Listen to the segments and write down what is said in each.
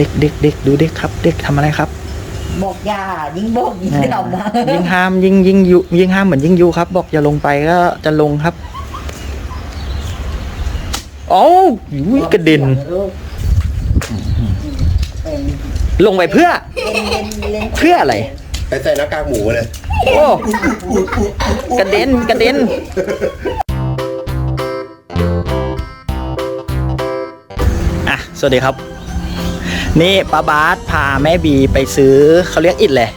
เด็กเด็กเด็กดูเด็กครับ เด็กทำอะไรครับ บอกอยายิงบอกยิงกลับนะยิงห้ามยิงยิงยุยิงห้ามเหมือนยิงยูครับ บอกอย่าลงไปก็จะลงครับโอ้ยกระเด็นเป็นลงไปเพื่อเล่นเล่นเล่นเพื่ออะไรไปใส่หน้ากากหมูเลยโอ้กระเด็นกระเด็นอะสวัสดีครับ นี่ป้าบาสพาแม่บีไปซื้อเขาเรียกอิดเลย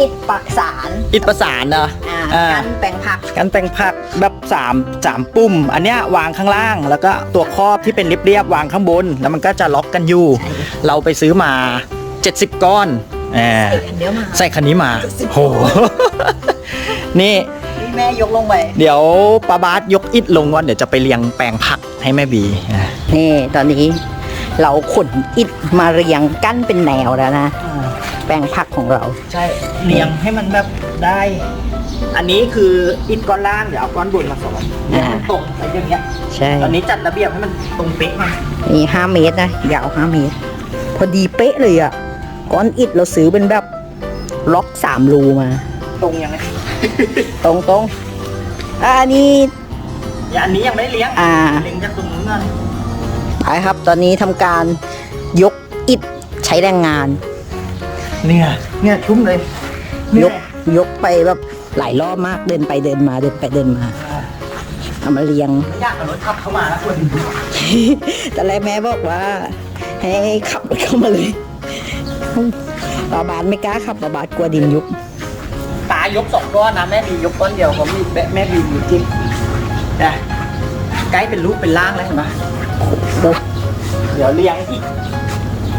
อิดปักสารอิดประสานเนอะอ่าอ่ากันแปลงผักกันแต่งผักแบบสามสามปุ่ม อันเนี้ยวางข้างล่าง แล้วก็ตัวครอบที่เป็นเรียบๆวางข้างบน แล้วมันก็จะล็อกกันอยู่ เราไปซื้อมา 70 ก้อนแหมอันเดียวมาใส่คันนี้มาโหนี่นี่แม่ยกลงไปเดี๋ยวป้าบาสยกอิดลงก่อนเดี๋ยวจะไปเรียงแปลงผักให้แม่บีอะนี่ตอนนี้ เราขนอิดมาเรียงกั้นเป็นแนวแล้วนะแปลงผักของเรา ใช่เรียงให้มันแบบได้ อันนี้คืออิดก้อนล่างเดี๋ยวเอาก้อนบนมาสอนเนี่ยอ่ามันตรงไปอย่างเงี้ย ใช่ ตอนนี้จัดระเบียบให้มันตรงเป๊ะมานี่ห้าเมตรนะยาวห้าเมตร พอดีเป๊ะเลยอะก้อนอิดเราซื้อเป็นแบบล็อกสามรูมา ตรงยังไงตรงตรงอ่าอันนี้อย่าอันนี้ยังไม่เลี้ยงอ่า เลี้ยงจากตรงนู้นก่อน ไปครับ ตอนนี้ทำการยกอิฐใช้แรงงาน เนี่ยเนี่ยชุ่มเลยยกยกไปแบบหลายรอบมากเดินไปเดินมาเดินไปเดินมาเอามาเรียงไม่อยากเอารถขับเข้ามาแล้วคนแต่แรกแม่บอกว่า ให้ขับรถเข้ามาเลยบาบาทไม่กล้าขับบาบาทกลัวดินยุบตายกสองก้อนนะแม่บียกก้อนเดียวเขามีแม่บีมีจิ๊บนะใกล้เป็นรูปเป็นร่างแล้วเห็นไหมโอ้ เดี๋ยวเลี้ยงอีก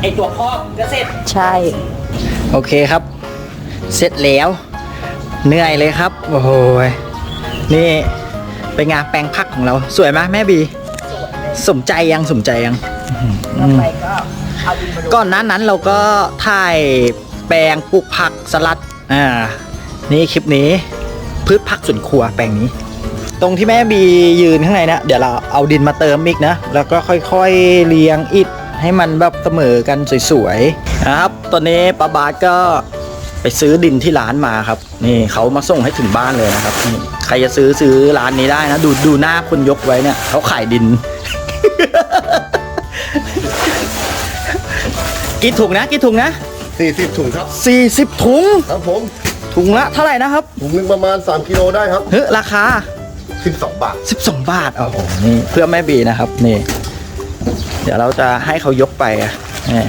ไอตัวครอบก็เสร็จ ใช่ โอเคครับ เสร็จแล้ว เหนื่อยเลยครับ โอ้โหยนี่เป็นงานแปลงผักของเราสวยไหมแม่บี สมใจยังสมใจยังต่อไปก็เอาดินมาลงก่อนหนั้นนั้นเราก็ถ่ายแปลงปลูกผักสลัดอ่านี่คลิปนี้ พืชผักสวนครัวแปลงนี้ ตรงที่แม่บียืนข้างในนะเดี๋ยวเราเอาดินมาเติมอีกนะ แล้วก็ค่อยๆเรียงอิฐให้มันแบบเสมอกันสวยๆนะครับ ตอนนี้ป้าบาสก็ไปซื้อดินที่ร้านมาครับ นี่เขามาส่งให้ถึงบ้านเลยนะครับนี่ใครจะซื้อซื้อร้านนี้ได้นะดูดูหน้าคนยกไว้เนี่ยเขาขายดิน กี่ถุงนะกี่ถุงนะ40ถุงครับ 40ถุง ครับผมถุงละเท่าไหร่นะครับถุงหนึงประมาณ 3 กิโลได้ครับ เฮ้ยราคา 12บาท 12 บาทโอ้โหนี่เพื่อแม่บีนะครับ นี่ เดี๋ยวเราจะให้เขายกไปอะนี่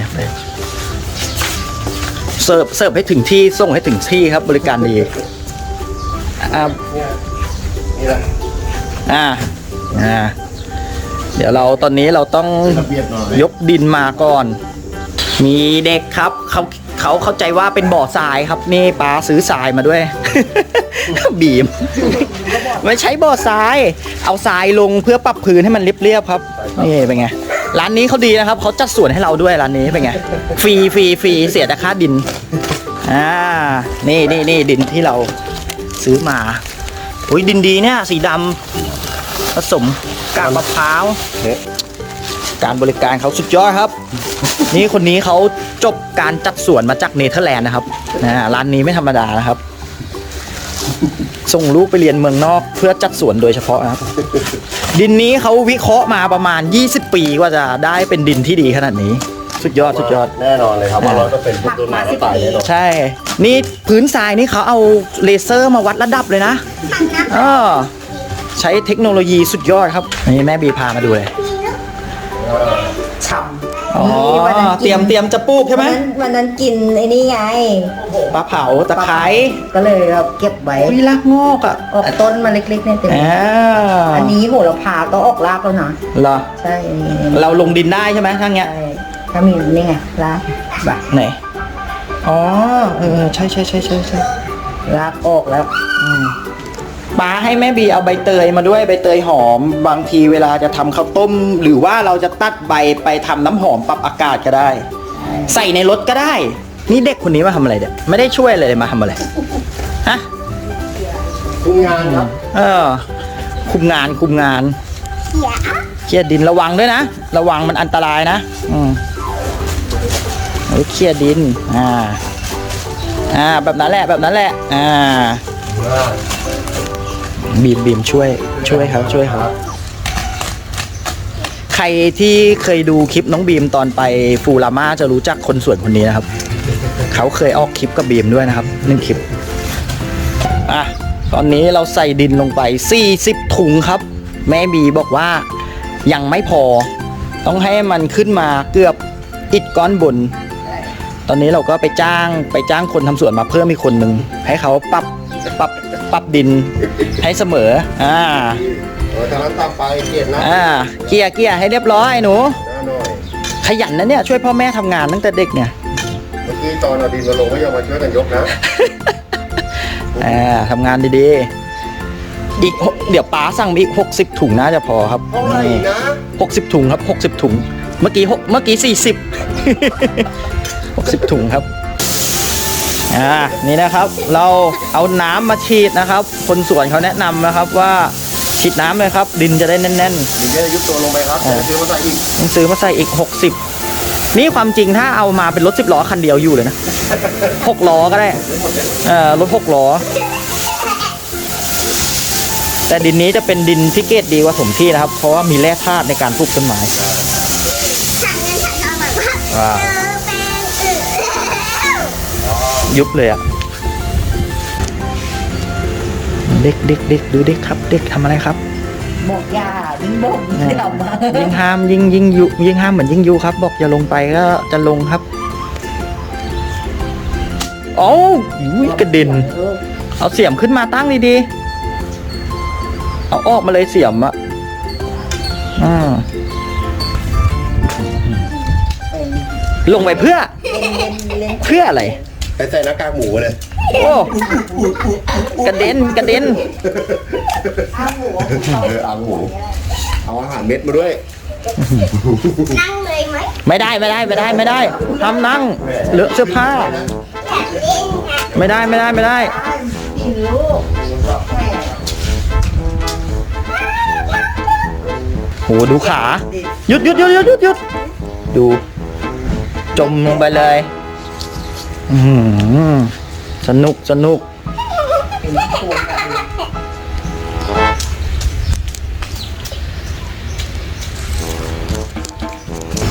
เสิร์ฟเสิร์ฟให้ถึงที่ส่งให้ถึงที่ครับ บริการดีอ่านี่แหละอ่าอ่าเดี๋ยวเราตอนนี้เราต้องระเบียบหน่อย ยกดินมาก่อน มีเด็กครับเขาเขาเข้าใจว่าเป็นบ่อทรายครับนี่ป้าซื้อทรายมาด้วย บีมไม่ใช้บ่อทราย เอาทรายลงเพื่อปรับพื้นให้มันเรียบๆครับนี่เป็นไงร้านนี้เขาดีนะครับเขาจัดสวนให้เราด้วยร้านนี้เป็นไงฟรีฟรีฟรีเสียแต่ค่าดินอ่านี่นี่นี่ดินที่เราซื้อมาอุ้ยดินดีเนี่ยสีดำผสมกากมะพร้าวเนี่ยการบริการเขาสุดยอดครับ นี่คนนี้เขาจบการจัดสวนมาจากเนเธอร์แลนด์นะครับนะร้านนี้ไม่ธรรมดานะครับ ส่งลูกไปเรียนเมืองนอกเพื่อจัดสวนโดยเฉพาะนะครับ ดินนี้เขาวิเคราะห์มาประมาณ 20 ปีกว่าจะได้เป็นดินที่ดีขนาดนี้ สุดยอดสุดยอด แน่นอนเลยครับว่าร้อยเปอร์เซ็นต์พวกต้นไม้ก็ตายแน่นอนใช่ นี่พื้นทรายนี่เขาเอาเลเซอร์มาวัดระดับเลยนะเออใช้เทคโนโลยีสุดยอดครับนี่แม่บีพามาดูเลยฉ่ำ อ๋อนี่วันนั้นกินเตรียมเตรียมจะปลูกใช่ไหมวันนั้นวันนั้นกินไอ้นี่ไงปลาเผาตะไคร้ก็เลยเราเก็บไว้วิลากงอกอะออกต้นมาเล็กๆเนี่ยเต็มอ่าอันนี้โหระพาก็ออกรากแล้วนะเหรอใช่อันนี้เราลงดินได้ใช่ไหมทั้งเงี้ยใช่ถ้ามีนี่ไงรากแบบไหนอ๋อเออใช่ใช่ใช่ใช่ใช่รากออกแล้ว ปลาให้แม่บีเอาใบเตยมาด้วยใบเตยหอม บางทีเวลาจะทำข้าวต้ม หรือว่าเราจะตัดใบไปทำน้ำหอมปรับอากาศก็ได้ ใส่ในรถก็ได้ นี่เด็กคนนี้มาทำอะไรเนี่ยไม่ได้ช่วยเลยมาทำอะไรฮะคุมงานครับ เออ คุมงานคุมงานเครียดดินระวังด้วยนะ ระวังมันอันตรายนะ อืมโอ้ยเคลียร์ดิน อ่า อ่า แบบนั้นแหละแบบนั้นแหละ อ่า บีมบีมช่วยช่วยครับช่วยครับ ใครที่เคยดูคลิปน้องบีมตอนไปฟูรามาจะรู้จักคนสวนคนนี้นะครับ เขาเคยออกคลิปกับบีมด้วยนะครับหนึ่งคลิปอะตอนนี้เราใส่ดินลงไป 40 ถุงครับ แม่บีบอกว่ายังไม่พอ ต้องให้มันขึ้นมาเกือบอิดก้อนบน ตอนนี้เราก็ไปจ้างไปจ้างคนทำสวนมาเพิ่มอีกคนหนึ่งให้เขาปรับ ปรับปรับดินให้เสมอ อ่าเออทางนั้นตามไปเกียรตินะอ่าเกียร์เกียร์ให้เรียบร้อยหนู หน้าหน่อย ขยันนะเนี่ยช่วยพ่อแม่ทำงานตั้งแต่เด็กเนี่ย เมื่อกี้ตอนเอาดินมาลงก็ยังมาช่วยกันยกนะ อ่าทำงานดีๆ อีกหกเดี๋ยวป๋าสั่งมาอีก 60 ถุงน่าจะพอครับเท่าไหร่นะ60ถุงครับ60ถุง เมื่อกี้หกเมื่อกี้40 60ถุงครับ อ่านี่นะครับเราเอาน้ำมาฉีดนะครับ คนสวนเขาแนะนำนะครับว่าฉีดน้ำเลยครับ ดินจะได้แน่นดินจะได้ยุบตัวลงไปครับอ่าเดี๋ยวซื้อมาใส่อีกๆต้องซื้อมาใส่อีก 60 นี่ความจริงถ้าเอามาเป็นรถ10ล้อคันเดียวอยู่เลยนะ6ล้อก็ได้เอ่อรถ6ล้อ แต่ดินนี้จะเป็นดินที่เกรดดีกว่าสมที่นะครับ เพราะว่ามีแร่ธาตุในการปลูกต้นไม้ว้าว ยุบเลยอะเด็กเด็กเด็กดูเด็กครับ เด็กทำอะไรครับบอกยายิ่งบอกยิ่งกลับมายิ่งห้ามยิ่งยิ่งยุยิ่งห้ามเหมือนยิ่งยุครับ บอกอย่าลงไปก็จะลงครับโอ้ยกระเด็นเอาเสียมขึ้นมาตั้งดีๆ เอาออกมาเลยเสียมอะอ่าลงไปเพื่อ เพื่ออะไร ไปใส่หน้ากากหมูเลยโอ้กระเด็นกระเด็นเออเอาหมูเอาอาหารเม็ดมาด้วย นั่งเลยไหมไม่ได้ไม่ได้ไม่ได้ไม่ได้ทำนั่งเลอะเสื้อผ้าไม่ได้ไม่ได้ไม่ได้โหดูขาหยุดหยุดหยุดหยุดหยุดหยุดดู จมลงไปเลย อือหือสนุกสนุก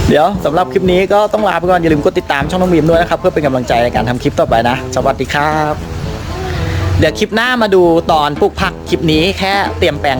เดี๋ยวสำหรับคลิปนี้ก็ต้องลาไปก่อน อย่าลืมกดติดตามช่องน้องบีมด้วยนะครับ เพื่อเป็นกำลังใจในการทำคลิปต่อไปนะ สวัสดีครับ เดี๋ยวคลิปหน้ามาดูตอนปลูกผักคลิปนี้แค่เตรียมแปลง